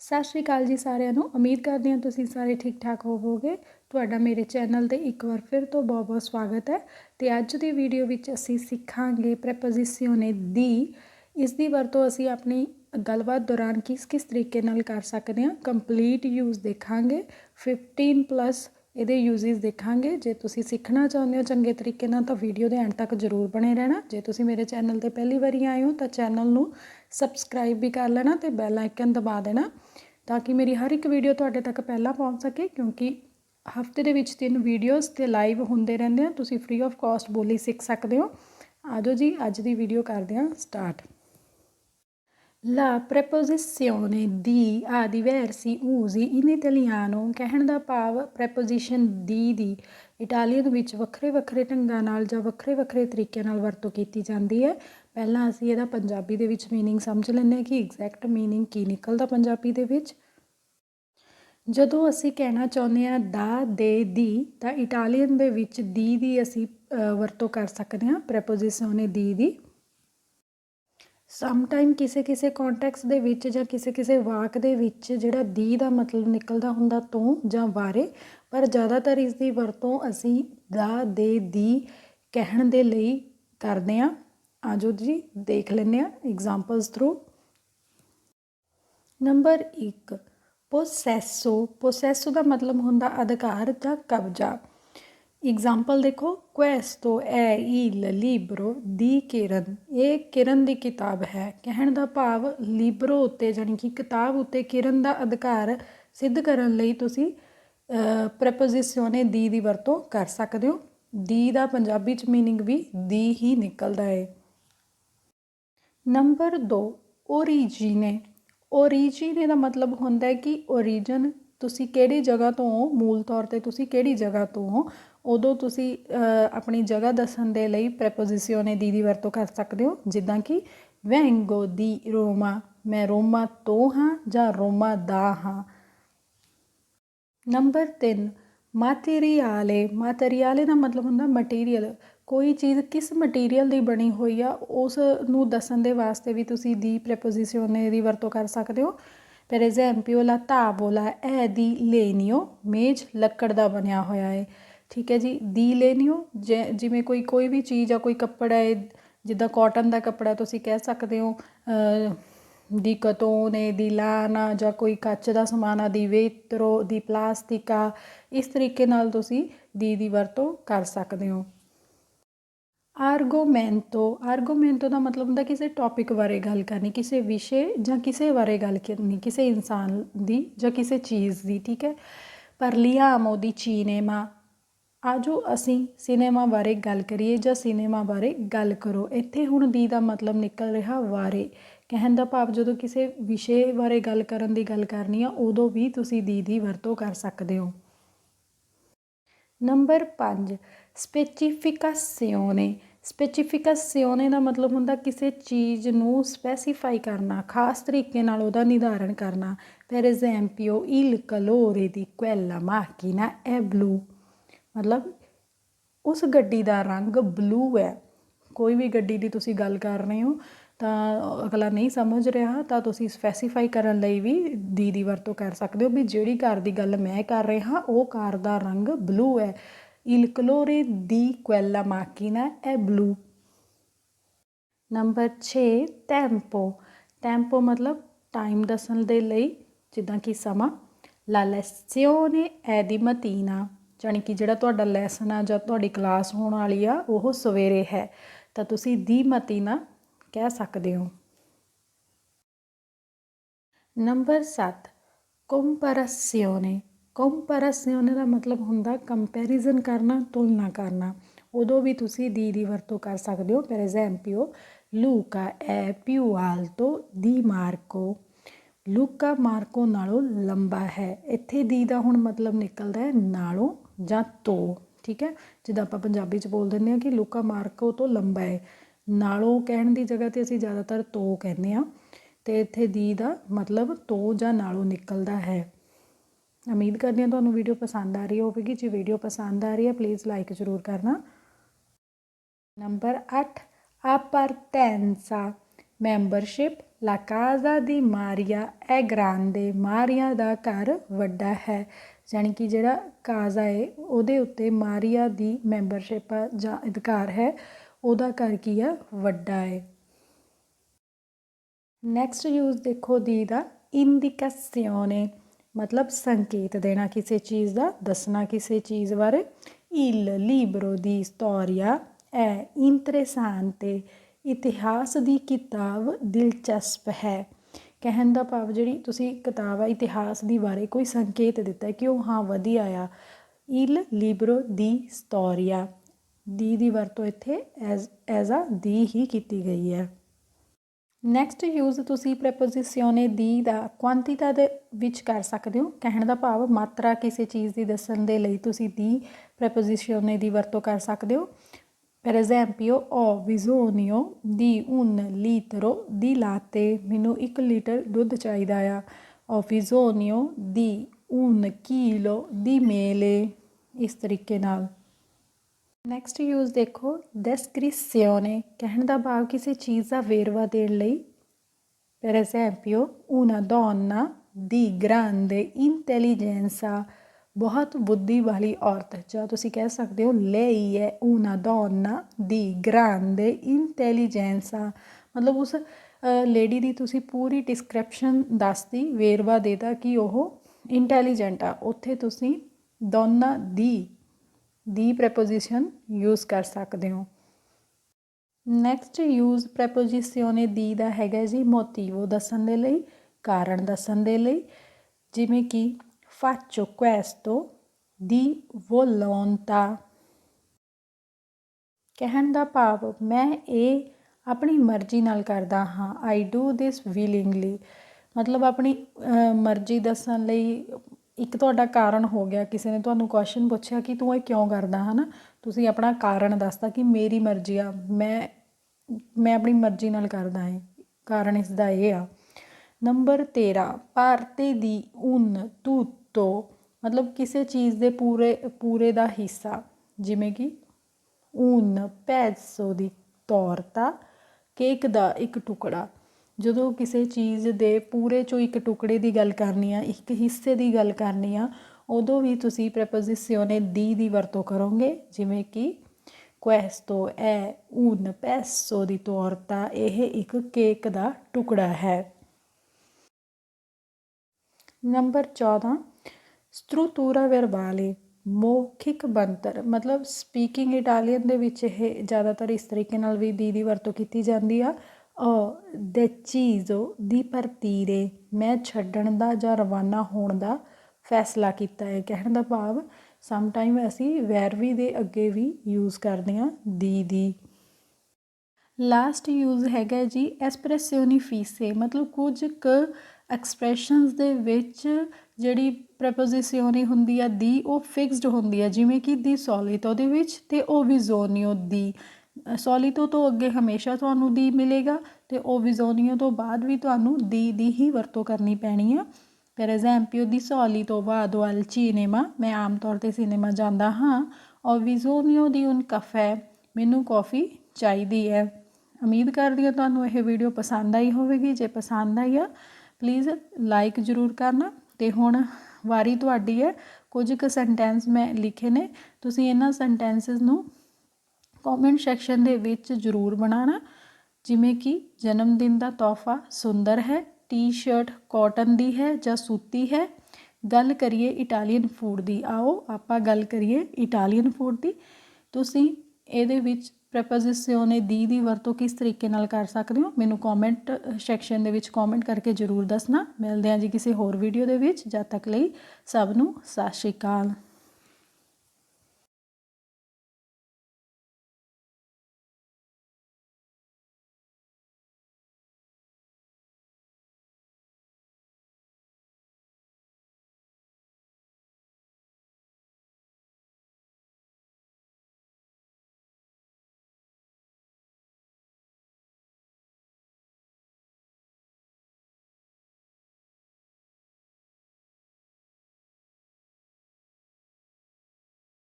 ਸਤਿ ਸ਼੍ਰੀ ਅਕਾਲ ਜੀ ਸਾਰਿਆਂ ਨੂੰ। ਉਮੀਦ ਕਰਦੇ ਹਾਂ ਤੁਸੀਂ ਸਾਰੇ ਠੀਕ ਠਾਕ ਹੋਵੋਗੇ। ਤੁਹਾਡਾ ਮੇਰੇ ਚੈਨਲ ਤੇ ਇੱਕ ਵਾਰ ਫਿਰ ਤੋਂ ਬਹੁਤ-ਬਹੁਤ ਸਵਾਗਤ ਹੈ। ਤੇ ਅੱਜ ਦੀ ਵੀਡੀਓ ਵਿੱਚ ਅਸੀਂ ਸਿੱਖਾਂਗੇ ਪ੍ਰੈਪੋਜੀਸ਼ਨੇ ਦੀ। ਇਸ ਦੀ ਵਰਤੋਂ ਅਸੀਂ ਆਪਣੀ ਗੱਲਬਾਤ ਦੌਰਾਨ ਕਿਸ-ਕਿਸ ਤਰੀਕੇ ਨਾਲ ਕਰ ਸਕਦੇ ਹਾਂ ਕੰਪਲੀਟ ਯੂਜ਼ ਦੇਖਾਂਗੇ। 15 ਪਲੱਸ ਇਹਦੇ ਯੂਜ਼ਸ ਦੇਖਾਂਗੇ। ਜੇ ਤੁਸੀਂ ਸਿੱਖਣਾ ਚਾਹੁੰਦੇ ਹੋ ਚੰਗੇ ਤਰੀਕੇ ਨਾਲ ਤਾਂ ਵੀਡੀਓ ਦੇ ਐਂਡ ਤੱਕ ਜ਼ਰੂਰ ਬਣੇ ਰਹਿਣਾ। ਜੇ ਤੁਸੀਂ ਮੇਰੇ ਚੈਨਲ ਤੇ ਪਹਿਲੀ ਵਾਰੀ ਆਏ ਹੋ ਤਾਂ ਚੈਨਲ ਨੂੰ ਸਬਸਕ੍ਰਾਈਬ ਵੀ ਕਰ ਲੈਣਾ ਤੇ ਬੈਲ ਆਈਕਨ ਦਬਾ ਦੇਣਾ ਤਾਂ ਕਿ ਮੇਰੀ ਹਰ ਇੱਕ ਵੀਡੀਓ ਤੁਹਾਡੇ ਤੱਕ ਪਹਿਲਾਂ ਪਹੁੰਚ ਸਕੇ, ਕਿਉਂਕਿ ਹਫ਼ਤੇ ਦੇ ਵਿੱਚ ਤਿੰਨ ਵੀਡੀਓਜ਼ ਤੇ ਲਾਈਵ ਹੁੰਦੇ ਰਹਿੰਦੇ ਆ। ਤੁਸੀਂ ਫ੍ਰੀ ਆਫ ਕਾਸਟ ਬੋਲੀ ਸਿੱਖ ਸਕਦੇ ਹੋ। ਆਜੋ ਜੀ, ਅੱਜ ਦੀ ਵੀਡੀਓ ਕਰਦੇ ਹਾਂ start La preposizione di ha diversi usi in italiano ਕਹਿਣ ਦਾ ਭਾਵ preposition ਦੀ ਦੀ। ਇਟਾਲੀਅਨ ਵਿੱਚ ਵੱਖਰੇ ਵੱਖਰੇ ਢੰਗਾਂ ਨਾਲ ਜਾਂ ਵੱਖਰੇ ਵੱਖਰੇ ਤਰੀਕਿਆਂ ਨਾਲ ਵਰਤੋਂ ਕੀਤੀ ਜਾਂਦੀ ਹੈ। ਪਹਿਲਾਂ ਅਸੀਂ ਇਹਦਾ ਪੰਜਾਬੀ ਦੇ ਵਿੱਚ ਮੀਨਿੰਗ ਸਮਝ ਲੈਂਦੇ ਹਾਂ ਕਿ ਐਗਜ਼ੈਕਟ ਮੀਨਿੰਗ ਕੀ ਨਿਕਲਦਾ ਪੰਜਾਬੀ ਦੇ ਵਿੱਚ। ਜਦੋਂ ਅਸੀਂ ਕਹਿਣਾ ਚਾਹੁੰਦੇ ਹਾਂ ਦਾ, ਦੇ, ਦੀ, ਤਾਂ ਇਟਾਲੀਅਨ ਦੇ ਵਿੱਚ ਦੀ ਦੀ ਅਸੀਂ ਵਰਤੋਂ ਕਰ ਸਕਦੇ ਹਾਂ। ਪ੍ਰੈਪੋਜੀਸ਼ਨ ਨੇ ਦੀ ਦੀ। ਸਮ ਟਾਈਮ ਕਿਸੇ ਕਿਸੇ ਕੰਟੈਕਸਟ ਦੇ ਵਿੱਚ ਜਾਂ ਕਿਸੇ ਕਿਸੇ ਵਾਕ ਦੇ ਵਿੱਚ ਜਿਹੜਾ ਦੀ ਦਾ ਮਤਲਬ ਨਿਕਲਦਾ ਹੁੰਦਾ ਤੋਂ ਜਾਂ ਬਾਰੇ ਪਰ ਜ਼ਿਆਦਾਤਰ ਇਸ ਦੀ ਵਰਤੋਂ ਅਸੀਂ ਦਾ, ਦੇ, ਦੀ ਕਹਿਣ ਦੇ ਲਈ ਕਰਦੇ ਹਾਂ। ਆਜੋ ਜੀ, ਦੇਖ ਲੈਂਦੇ ਆ ਐਗਜ਼ਾਮਪਲਸ ਥਰੂ ਨੰਬਰ 1 ਪੋਸੈਸੋ ਪੋਸੈਸੋ ਦਾ ਮਤਲਬ ਹੁੰਦਾ ਅਧਿਕਾਰ ਜਾਂ ਕਬਜ਼ਾ। ਐਗਜ਼ਾਮਪਲ ਦੇਖੋ ਕੁਐਸਟੋ ਐ il libro ਦੀ ਕਿਰਨ ਇਹ ਕਿਰਨ ਦੀ ਕਿਤਾਬ ਹੈ ਕਹਿਣ ਦਾ ਭਾਵ ਲਿਬਰੋ ਉੱਤੇ ਜਾਨੀ ਕਿ ਕਿਤਾਬ ਉੱਤੇ ਕਿਰਨ ਦਾ ਅਧਿਕਾਰ ਸਿੱਧ ਕਰਨ ਲਈ ਤੁਸੀਂ ਪ੍ਰੈਪੋਜੀਸ਼ਨੇ ਦੀ ਦੀ ਵਰਤੋਂ ਕਰ ਸਕਦੇ ਹੋ ਦੀ ਦਾ ਪੰਜਾਬੀ ਚ मीनिंग ਵੀ ਦੀ ਹੀ ਨਿਕਲਦਾ ਹੈ ਨੰਬਰ 2 ਓਰੀਜਿਨੇ ਓਰੀਜਿਨੇ ਦਾ ਮਤਲਬ ਹੁੰਦਾ ਹੈ ਕਿ ਓਰੀਜਨ ਤੁਸੀਂ ਕਿਹੜੀ ਜਗ੍ਹਾ ਤੋਂ ਹੋ ਮੂਲ ਤੌਰ ਤੇ ਤੁਸੀਂ ਕਿਹੜੀ ਜਗ੍ਹਾ ਤੋਂ ਹੋ ਉਦੋਂ ਤੁਸੀਂ ਆਪਣੀ ਜਗ੍ਹਾ ਦੱਸਣ ਦੇ ਲਈ ਪ੍ਰੈਪੋਜੀਸ਼ਨੇ ਦੀ ਦੀ ਵਰਤੋਂ ਕਰ ਸਕਦੇ ਹੋ। ਜਿੱਦਾਂ ਕਿ ਵੈਂਗੋ ਦੀ ਰੋਮਾ, ਮੈਂ ਰੋਮਾ ਤੋਂ ਹਾਂ ਜਾਂ ਰੋਮਾ ਦਾ ਹਾਂ। ਨੰਬਰ 3 ਮਾਟੀਰੀਅਲੇ ਮਾਟੀਰੀਅਲੇ ਦਾ ਮਤਲਬ ਹੁੰਦਾ ਮਟੀਰੀਅਲ। ਕੋਈ ਚੀਜ਼ ਕਿਸ ਮਟੀਰੀਅਲ ਦੀ ਬਣੀ ਹੋਈ ਆ, ਉਸ ਨੂੰ ਦੱਸਣ ਦੇ ਵਾਸਤੇ ਵੀ ਤੁਸੀਂ ਦੀ ਪ੍ਰੈਪੋਜੀਸ਼ਨੇ ਦੀ ਵਰਤੋਂ ਕਰ ਸਕਦੇ ਹੋ। per esempio la tavola è ਦੀ legno ਮੇਜ਼ ਲੱਕੜ ਦਾ ਬਣਿਆ ਹੋਇਆ ਹੈ ਠੀਕ ਹੈ ਜੀ, ਦੀ ਲੈਨਿਓ ਜਿਵੇਂ ਕੋਈ ਕੋਈ ਵੀ ਚੀਜ਼ ਆ, ਕੋਈ ਕੱਪੜਾ ਹੈ, ਜਿੱਦਾਂ ਕਾਟਨ ਦਾ ਕੱਪੜਾ ਤੁਸੀਂ ਕਹਿ ਸਕਦੇ ਹੋ ਦੀ ਕਤੋਨੇ ਦੀ ਲਾਨਾ ਜਾਂ ਕੋਈ ਕੱਚ ਦਾ ਸਮਾਨ ਆ, ਦੀ ਵੇਤਰੋ ਦੀ ਪਲਾਸਟਿਕਾ ਇਸ ਤਰੀਕੇ ਨਾਲ ਤੁਸੀਂ ਦੀ ਦੀ ਵਰਤੋਂ ਕਰ ਸਕਦੇ ਹੋ। ਆਰਗੂਮੈਂਟੋ ਆਰਗੂਮੈਂਟੋ ਦਾ ਮਤਲਬ ਹੁੰਦਾ ਕਿਸੇ ਟੌਪਿਕ ਬਾਰੇ ਗੱਲ ਕਰਨੀ, ਕਿਸੇ ਵਿਸ਼ੇ ਜਾਂ ਕਿਸੇ ਬਾਰੇ ਗੱਲ ਕਰਨੀ, ਕਿਸੇ ਇਨਸਾਨ ਦੀ ਜਾਂ ਕਿਸੇ ਚੀਜ਼ ਦੀ, ਠੀਕ ਹੈ। parliamo di cinema ਆਜੋ ਅਸੀਂ ਸਿਨੇਮਾ ਬਾਰੇ ਗੱਲ ਕਰੀਏ ਜਾਂ ਸਿਨੇਮਾ ਬਾਰੇ ਗੱਲ ਕਰੋ। ਇੱਥੇ ਹੁਣ ਦੀ ਦਾ ਮਤਲਬ ਨਿਕਲ ਰਿਹਾ ਵਾਰੇ। ਕਹਿਣ ਦਾ ਭਾਵ ਜਦੋਂ ਕਿਸੇ ਵਿਸ਼ੇ ਬਾਰੇ ਗੱਲ ਕਰਨ ਦੀ ਗੱਲ ਕਰਨੀ ਆ, ਉਦੋਂ ਵੀ ਤੁਸੀਂ ਦੀ ਦੀ ਵਰਤੋਂ ਕਰ ਸਕਦੇ ਹੋ। ਨੰਬਰ 5 ਸਪੈਸੀਫਿਕਾਸੀਓਨੇ ਸਪੈਸੀਫਿਕਾਸੀਓਨੇ ਦਾ ਮਤਲਬ ਹੁੰਦਾ ਕਿਸੇ ਚੀਜ਼ ਨੂੰ ਸਪੈਸੀਫਾਈ ਕਰਨਾ, ਖਾਸ ਤਰੀਕੇ ਨਾਲ ਉਹਦਾ ਨਿਰਧਾਰਨ ਕਰਨਾ। Per esempio il colore di quella macchina, è blu ਮਤਲਬ ਉਸ ਗੱਡੀ ਦਾ ਰੰਗ ਬਲੂ ਹੈ। ਕੋਈ ਵੀ ਗੱਡੀ ਦੀ ਤੁਸੀਂ ਗੱਲ ਕਰ ਰਹੇ ਹੋ, ਤਾਂ ਅਗਲਾ ਨਹੀਂ ਸਮਝ ਰਿਹਾ, ਤਾਂ ਤੁਸੀਂ ਸਪੈਸੀਫਾਈ ਕਰਨ ਲਈ ਵੀ ਦੀ ਦੀ ਵਰਤੋਂ ਕਰ ਸਕਦੇ ਹੋ ਵੀ ਜਿਹੜੀ ਕਾਰ ਦੀ ਗੱਲ ਮੈਂ ਕਰ ਰਿਹਾ, ਉਹ ਕਾਰ ਦਾ ਰੰਗ ਬਲੂ ਹੈ। Il colore di quella macchina è blu number 6 ਟੈਂਪੋ ਟੈਂਪੋ ਮਤਲਬ ਟਾਈਮ ਦੱਸਣ ਦੇ ਲਈ, ਜਿੱਦਾਂ ਕਿ ਸਮਾਂ। La lezione è di mattina ਜਾਨੀ ਕਿ ਜਿਹੜਾ ਤੁਹਾਡਾ ਲੈਸਨ ਆ ਜਾਂ ਤੁਹਾਡੀ ਕਲਾਸ ਹੋਣ ਵਾਲੀ ਆ, ਉਹ ਸਵੇਰੇ ਹੈ। ਤਾਂ ਤੁਸੀਂ ਦੀ ਮਤੀ ਮਤੀਨਾ ਕਹਿ ਸਕਦੇ ਹੋ। ਨੰਬਰ 7 ਕੰਪੈਰੀਜ਼ਨ ਕੰਪੈਰੀਜ਼ਨ ਦਾ ਮਤਲਬ ਹੁੰਦਾ ਕੰਪੈਰੀਜ਼ਨ ਕਰਨਾ, ਤੁਲਨਾ ਕਰਨਾ। ਉਦੋਂ ਵੀ ਤੁਸੀਂ ਦੀ ਦੀ ਵਰਤੋਂ ਕਰ ਸਕਦੇ ਹੋ। Per esempio, Luca è più alto ਦੀ ਮਾਰਕੋ ਲੂਕਾ ਮਾਰਕੋ ਨਾਲੋਂ ਲੰਬਾ ਹੈ। ਇੱਥੇ ਦੀ ਦਾ ਹੁਣ ਮਤਲਬ ਨਿਕਲਦਾ ਹੈ ਨਾਲੋਂ ਜਾਂ ਤੋ, ਠੀਕ ਹੈ? ਜਿੱਦਾਂ ਆਪਾਂ ਪੰਜਾਬੀ 'ਚ ਬੋਲ ਦਿੰਦੇ ਹਾਂ ਕਿ ਲੂਕਾ ਮਾਰਕੋ ਤੋਂ ਲੰਬਾ ਹੈ। ਨਾਲੋਂ ਕਹਿਣ ਦੀ ਜਗ੍ਹਾ ਤੇ ਅਸੀਂ ਜ਼ਿਆਦਾਤਰ ਤੋ ਕਹਿੰਦੇ ਹਾਂ। ਤੇ ਇੱਥੇ ਦੀ ਦਾ ਮਤਲਬ ਤੋ ਜਾਂ ਨਾਲੋਂ ਨਿਕਲਦਾ ਹੈ। ਉਮੀਦ ਕਰਦੇ ਹਾਂ ਤੁਹਾਨੂੰ ਵੀਡੀਓ ਪਸੰਦ ਆ ਰਹੀ ਹੋਵੇਗੀ। ਜੇ ਵੀਡੀਓ ਪਸੰਦ ਆ ਰਹੀ ਹੈ ਪਲੀਜ਼ ਲਾਈਕ ਜ਼ਰੂਰ ਕਰਨਾ। ਨੰਬਰ 8 appartenza ਮੈਂਬਰਸ਼ਿਪ, ਲਾ ਕਾਜ਼ਾ ਦੀ ਮਾਰੀਆ ਐ ਗ੍ਰਾਂਦੇ ਮਾਰੀਆ ਦਾ ਘਰ ਵੱਡਾ ਹੈ। ਜਾਣੀ ਕਿ ਜਿਹੜਾ ਕਾਜ਼ਾ ਹੈ ਉਹਦੇ ਉੱਤੇ ਮਾਰੀਆ ਦੀ ਮੈਂਬਰਸ਼ਿਪ ਆ ਜਾਂ ਅਧਿਕਾਰ ਹੈ, ਉਹਦਾ ਘਰ ਕੀ ਆ? ਵੱਡਾ ਹੈ ਨੈਕਸਟ ਯੂਜ਼ ਦੇਖੋ ਦੀ ਦਾ ਇੰਡੀਕੇਸ਼ਨੇ ਮਤਲਬ ਸੰਕੇਤ ਦੇਣਾ ਕਿਸੇ ਚੀਜ਼ ਦਾ, ਦੱਸਣਾ ਕਿਸੇ ਚੀਜ਼ ਬਾਰੇ। Il libro di storia è interessante ਇਤਿਹਾਸ ਦੀ ਕਿਤਾਬ ਦਿਲਚਸਪ ਹੈ। ਕਹਿਣ ਦਾ ਭਾਵ ਜਿਹੜੀ ਤੁਸੀਂ ਕਿਤਾਬ ਆ, ਇਤਿਹਾਸ ਦੀ ਬਾਰੇ ਕੋਈ ਸੰਕੇਤ ਦਿੱਤਾ ਕਿ ਉਹ ਹਾਂ ਵਧੀਆ ਆ। ਇਲ ਲਿਬਰੋ ਦੀ storia ਦੀ ਦੀ ਵਰਤੋਂ ਇੱਥੇ ਐਜ਼ ਐਜ਼ ਆ ਦੀ ਹੀ ਕੀਤੀ ਗਈ ਹੈ। ਨੈਕਸਟ ਯੂਜ਼ ਤੁਸੀਂ ਪ੍ਰੈਪੋਜੀਸ਼ਨੇ ਦੀ ਦਾ ਕੁਆਂਟੀਟਾ ਦੇ ਵਿੱਚ ਕਰ ਸਕਦੇ ਹੋ। ਕਹਿਣ ਦਾ ਭਾਵ ਮਾਤਰਾ ਕਿਸੇ ਚੀਜ਼ ਦੀ ਦੱਸਣ ਦੇ ਲਈ ਤੁਸੀਂ ਦੀ ਪ੍ਰੈਪੋਜੀਸ਼ਨੇ ਦੀ ਵਰਤੋਂ ਕਰ ਸਕਦੇ ਹੋ। per esempio ho bisogno di un litro di latte ਮੈਨੂੰ 1 ਲੀਟਰ ਦੁੱਧ ਚਾਹੀਦਾ ਆ ho bisogno di un chilo di mele ਇਸ ਤਰੀਕੇ ਨਾਲ ਨੈਕਸਟ ਯੂਜ਼ ਦੇਖੋ ਡੈਸਕ੍ਰਿਪਸ਼ਨੇ ਕਹਿਣ ਦਾ ਭਾਵ ਕਿਸੇ ਚੀਜ਼ ਦਾ ਵੇਰਵਾ ਦੇਣ ਲਈ per esempio una donna di grande intelligenza ਬਹੁਤ ਬੁੱਧੀ ਵਾਲੀ ਔਰਤ ਜਾਂ ਤੁਸੀਂ ਕਹਿ ਸਕਦੇ ਹੋ lei è una donna di grande intelligenza ਮਤਲਬ ਉਸ ਲੇਡੀ ਦੀ ਤੁਸੀਂ ਪੂਰੀ ਡਿਸਕ੍ਰਿਪਸ਼ਨ ਦੱਸਦੀ ਵੇਰਵਾ ਦੇਤਾ ਕਿ ਉਹ ਇੰਟੈਲੀਜੈਂਟ ਆ। ਉੱਥੇ ਤੁਸੀਂ ਦੋਨਾ ਦੀ ਦੀ ਪ੍ਰੈਪੋਜੀਸ਼ਨ ਯੂਜ਼ ਕਰ ਸਕਦੇ ਹੋ। ਨੈਕਸਟ ਯੂਜ਼ ਪ੍ਰੈਪੋਜੀਸ਼ਨੇ ਦੀ ਦਾ ਹੈਗਾ ਜੀ ਮੋਟਿਵੋ ਦੱਸਣ ਦੇ ਲਈ, ਕਾਰਨ ਦੱਸਣ ਦੇ ਲਈ, ਜਿਵੇਂ ਕਿ faccio questo di volontà, ਕਹਿਣ ਦਾ ਭਾਵ ਮੈਂ ਇਹ ਆਪਣੀ ਮਰਜ਼ੀ ਨਾਲ ਕਰਦਾ ਹਾਂ ਆਈ ਡੂ ਥਿਸ ਵਿਲਿੰਗਲੀ ਮਤਲਬ ਆਪਣੀ ਮਰਜ਼ੀ ਦੱਸਣ ਲਈ ਇੱਕ ਤੁਹਾਡਾ ਕਾਰਨ ਹੋ ਗਿਆ, ਕਿਸੇ ਨੇ ਤੁਹਾਨੂੰ ਕੁਐਸਚਨ ਪੁੱਛਿਆ ਕਿ ਤੂੰ ਇਹ ਕਿਉਂ ਕਰਦਾ, ਹਨਾ? ਤੁਸੀਂ ਆਪਣਾ ਕਾਰਨ ਦੱਸਦਾ ਕਿ ਮੇਰੀ ਮਰਜ਼ੀ ਆ, ਮੈਂ ਮੈਂ ਆਪਣੀ ਮਰਜ਼ੀ ਨਾਲ ਕਰਦਾ ਹਾਂ, ਕਾਰਨ ਇਸ ਦਾ ਇਹ ਆ। ਨੰਬਰ 13 ਭਾਰਤੀ ਦੀ ਉਨ, ਤੂਤੋ। ਮਤਲਬ ਕਿਸੇ ਚੀਜ਼ ਦੇ ਪੂਰੇ ਪੂਰੇ ਦਾ ਹਿੱਸਾ, ਜਿਵੇਂ ਕਿ ਊਨ ਪੈਸੋ ਦੀ ਤੌਰਤਾ, ਕੇਕ ਦਾ ਇੱਕ ਟੁਕੜਾ। ਜਦੋਂ ਕਿਸੇ ਚੀਜ਼ ਦੇ ਪੂਰੇ ਚੋਂ ਇੱਕ ਟੁਕੜੇ ਦੀ ਗੱਲ ਕਰਨੀ ਆ, ਇੱਕ ਹਿੱਸੇ ਦੀ ਗੱਲ ਕਰਨੀ ਆ, ਉਦੋਂ ਵੀ ਤੁਸੀਂ ਪ੍ਰੈਪੋਜੀਸ਼ਨੇ ਦੀ ਦੀ ਵਰਤੋਂ ਕਰੋਗੇ। ਜਿਵੇਂ ਕਿ questo è un pezzo di torta ਇਹ ਇੱਕ ਕੇਕ ਦਾ ਟੁਕੜਾ ਹੈ। ਨੰਬਰ 14 struttura verbale ਮੌਖਿਕ ਬਣਤਰ, ਮਤਲਬ ਸਪੀਕਿੰਗ ਇਟਾਲੀਅਨ ਦੇ ਵਿੱਚ ਇਹ ਜ਼ਿਆਦਾਤਰ ਇਸ ਤਰੀਕੇ ਨਾਲ ਵੀ ਦੀ ਦੀ ਵਰਤੋਂ ਕੀਤੀ ਜਾਂਦੀ ਆ। ਹੋ deciso di partire, ਮੈਂ ਛੱਡਣ ਦਾ ਜਾਂ ਰਵਾਨਾ ਹੋਣ ਦਾ ਫੈਸਲਾ ਕੀਤਾ ਹੈ, ਕਹਿਣ ਦਾ ਭਾਵ ਸਮ ਟਾਈਮ ਅਸੀਂ ਵੈਰਵੀ ਦੇ ਅੱਗੇ ਵੀ ਯੂਜ਼ ਕਰਦੇ ਹਾਂ, ਦੀ ਦੀ। ਲਾਸਟ ਯੂਜ਼ ਹੈਗਾ ਜੀ ਐਸਪ੍ਰੈਸਿਓਨੀ ਫੀਸੇ ਮਤਲਬ ਕੁਝ ਕੁ ਐਕਸਪ੍ਰੈਸ਼ਨਸ ਦੇ ਵਿੱਚ ਜਿਹੜੀ ਪ੍ਰੈਪੋਜੀਸ਼ਨੀ ਹੁੰਦੀ ਆ ਦੀ, ਉਹ ਫਿਕਸਡ ਹੁੰਦੀ ਆ, ਜਿਵੇਂ ਕਿ ਦੀ ਸੋਲਿਟੋ ਦੇ ਵਿੱਚ ਤੇ ਉਹ ਵਿਜ਼ੋਨੀਓ ਦੀ। ਸੋਲੀਟੋ ਤੋਂ ਅੱਗੇ ਹਮੇਸ਼ਾ ਤੁਹਾਨੂੰ ਦੀ ਮਿਲੇਗਾ ਤੇ ਉਹ ਵਿਜ਼ੋਨੀਓ ਤੋਂ ਬਾਅਦ ਵੀ ਤੁਹਾਨੂੰ ਦੀ ਦੀ ਹੀ ਵਰਤੋਂ ਕਰਨੀ ਪੈਣੀ ਆ। ਪਰ per esempio di solito vado al cinema, ਮੈਂ ਆਮ ਤੌਰ ਤੇ ਸਿਨੇਮਾ ਜਾਂਦਾ ਹਾਂ। ho bisogno di un caffè, ਮੈਨੂੰ ਕਾਫੀ ਚਾਹੀਦੀ ਹੈ। ਉਮੀਦ ਕਰਦੀ ਹਾਂ ਤੁਹਾਨੂੰ ਇਹ ਵੀਡੀਓ ਪਸੰਦ ਆਈ ਹੋਵੇਗੀ। ਜੇ ਪਸੰਦ ਆਈ ਆ ਪਲੀਜ਼ ਲਾਈਕ ਜ਼ਰੂਰ ਕਰਨਾ। ਤੇ ਹੁਣ ਵਾਰੀ ਤੁਹਾਡੀ ਹੈ। ਕੁਝ ਕੁ ਸੈਂਟੈਂਸ ਮੈਂ ਲਿਖੇ ਨੇ। ਤੁਸੀਂ ਇਹਨਾਂ ਸੈਂਟੈਂਸਸ ਨੂੰ ਕਮੈਂਟ ਸੈਕਸ਼ਨ ਦੇ ਵਿੱਚ ਜ਼ਰੂਰ ਬਣਾਉਣਾ। ਜਿਵੇਂ ਕਿ ਜਨਮ ਦਿਨ ਦਾ ਤੋਹਫਾ ਸੁੰਦਰ ਹੈ ਟੀ-ਸ਼ਰਟ ਕਾਟਨ ਦੀ ਹੈ ਜਾਂ ਸੂਤੀ ਹੈ। ਗੱਲ ਕਰੀਏ ਇਟਾਲੀਅਨ ਫੂਡ ਦੀ। ਆਓ ਆਪਾਂ ਗੱਲ ਕਰੀਏ ਇਟਾਲੀਅਨ ਫੂਡ ਦੀ। ਤੁਸੀਂ ਇਹਦੇ ਵਿੱਚ ਪ੍ਰੈਪੋਜੀਸ਼ਨੇ ਦੀ ਦੀ ਵਰਤੋਂ ਕਿਸ ਤਰੀਕੇ ਨਾਲ ਕਰ ਸਕਦੇ ਹੋ? ਮੈਨੂੰ ਕਮੈਂਟ ਸੈਕਸ਼ਨ ਦੇ ਵਿੱਚ ਕਮੈਂਟ ਕਰਕੇ ਜ਼ਰੂਰ ਦੱਸਣਾ। ਮਿਲਦੇ ਹਾਂ ਜੀ ਕਿਸੇ ਹੋਰ ਵੀਡੀਓ ਦੇ ਵਿੱਚ। ਜਦ ਤੱਕ ਲਈ ਸਭ ਨੂੰ ਸਤਿ ਸ਼੍ਰੀ ਅਕਾਲ।